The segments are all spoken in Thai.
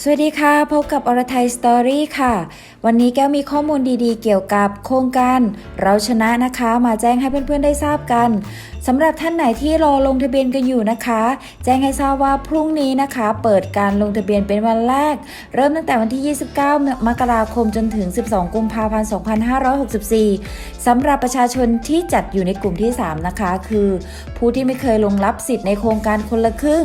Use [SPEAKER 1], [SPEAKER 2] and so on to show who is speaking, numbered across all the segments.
[SPEAKER 1] สวัสดีค่ะ พบกับอรไทยสตอรี่ค่ะ วันนี้แก้วมีข้อมูลดีๆ เกี่ยวกับโครงการเราชนะนะคะ มาแจ้งให้เพื่อนๆได้ทราบกัน สำหรับท่านไหนที่รอลงทะเบียนกันอยู่นะคะ แจ้งให้ทราบว่าพรุ่งนี้นะคะ เปิดการลงทะเบียนเป็นวันแรก เริ่มตั้งแต่วันที่ 29 มกราคมจนถึง 12 กุมภาพันธ์ 2564 สำหรับประชาชนที่จัดอยู่ในกลุ่มที่ 3 นะคะ คือ ผู้ที่ไม่เคยลงรับสิทธิ์ในโครงการคนละครึ่ง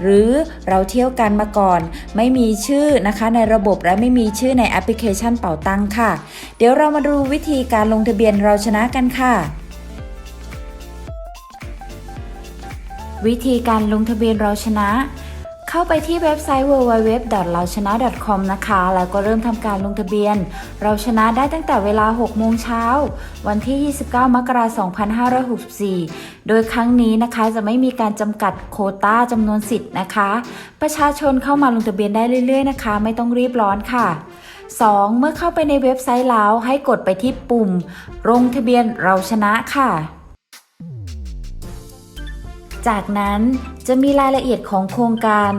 [SPEAKER 1] หรือเราเที่ยวกันมาก่อน ไม่มีชื่อนะคะในระบบและไม่มีชื่อในแอปพลิเคชันเป่าตังค่ะ เดี๋ยวเรามาดูวิธีการลงทะเบียนเราชนะกันค่ะ วิธีการลงทะเบียนเราชนะ เข้าไปที่เว็บไซต์ www.rauchana.com นะคะ แล้วก็เริ่มทำการลงทะเบียน เราชนะได้ตั้งแต่เวลา 6 โมงเช้า วันที่ 29 มกราคม 2564 โดยครั้งนี้นะคะจะไม่มีการจำกัดโควต้าจำนวนสิทธิ์นะคะ ประชาชนเข้ามาลงทะเบียนได้เรื่อย ๆ นะคะ ไม่ต้องรีบร้อนค่ะ 2. เมื่อเข้าไปในเว็บไซต์แล้วให้กดไปที่ปุ่ม ลงทะเบียนเราชนะค่ะ จากนั้นจะมีรายละเอียดของโครงการ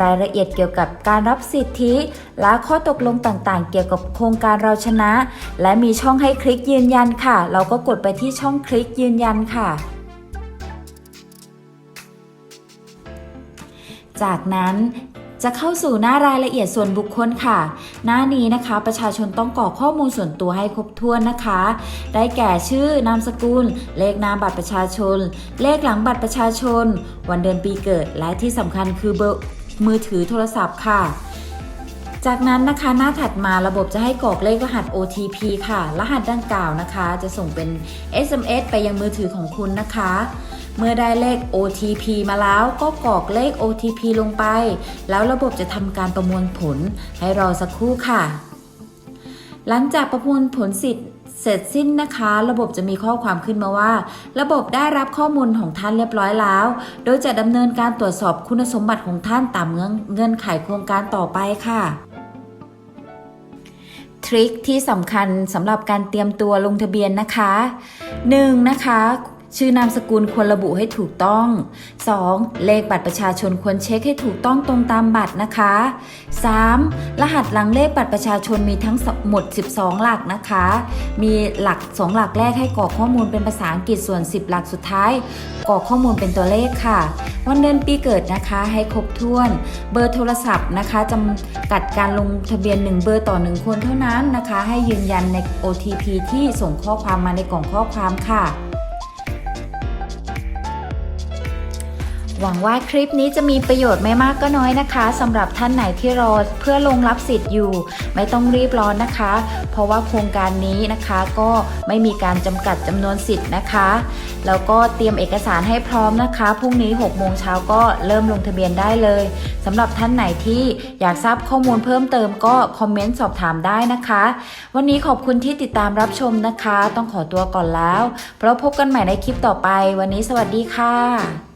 [SPEAKER 1] รายละเอียดเกี่ยวกับการรับสิทธิ และข้อตกลงต่างๆ เกี่ยวกับโครงการเราชนะ และมีช่องให้คลิกยืนยันค่ะ เราก็กดไปที่ช่องคลิกยืนยันค่ะจากนั้น จะเข้าสู่หน้ารายละเอียดส่วนบุคคลค่ะ หน้านี้นะคะ ประชาชนต้องกรอกข้อมูลส่วนตัวให้ครบถ้วนนะคะ ได้แก่ชื่อนามสกุล เลขน้าบัตรประชาชน เลขหลังบัตรประชาชน วันเดือนปีเกิด และที่สำคัญคือเบอร์มือถือโทรศัพท์ค่ะจากนั้นนะคะหน้าถัดมาระบบจะให้กรอกเลขรหัส OTP ค่ะ รหัสดังกล่าวนะคะ จะส่งเป็น SMS ไปยังมือถือของคุณนะคะ เมื่อได้เลข OTP มาแล้วก็กรอกเลข OTP ลงไป แล้วระบบจะทำการประมวลผลให้รอสักครู่ค่ะ หลังจากประมวลผลสิทธิ์เสร็จสิ้นนะคะ ระบบจะมีข้อความขึ้นมาว่า ระบบได้รับข้อมูลของท่านเรียบร้อยแล้ว โดยจะดำเนินการตรวจสอบคุณสมบัติของท่านตามเงื่อนเงื่อนไขโครงการต่อไปค่ะทริคที่สำคัญสำหรับการเตรียมตัวลงทะเบียนนะคะ 1. นะคะ ชื่อนามสกุลควรระบุให้ถูกต้อง 2. เลขบัตรประชาชนควรเช็คให้ถูกต้องตรงตามบัตรนะคะ 3. รหัสหลังเลขบัตรประชาชนมีทั้งหมด 12 หลักนะคะ มีหลัก 2 หลักแรกให้กรอกข้อมูลเป็นภาษาอังกฤษส่วน 10 หลักสุดท้ายกรอกข้อมูลเป็นตัวเลขค่ะ วันเดือนปีเกิดนะคะให้ครบถ้วน เบอร์โทรศัพท์นะคะจำกัดการลงทะเบียน 1 เบอร์ต่อ 1 คนเท่านั้นนะคะ ให้ยืนยันใน OTP ที่ส่งข้อความมาในกล่องข้อความค่ะ หวังว่าคลิปนี้จะมีประโยชน์ไม่มากก็น้อยนะคะสำหรับท่านไหนที่รอเพื่อลงรับสิทธิ์อยู่ ไม่ต้องรีบร้อนนะคะ เพราะว่าโครงการนี้นะคะก็ไม่มีการจำกัดจำนวนสิทธิ์นะคะแล้วก็เตรียมเอกสารให้พร้อมนะคะพรุ่งนี้6โมงเช้าก็เริ่มลงทะเบียนได้เลยสำหรับท่านไหนที่อยากทราบข้อมูลเพิ่มเติมก็คอมเมนต์สอบถามได้นะคะ วันนี้ขอบคุณที่ติดตามรับชมนะคะ ต้องขอตัวก่อนแล้วเพราะพบกันใหม่ในคลิปต่อไป วันนี้สวัสดีค่ะ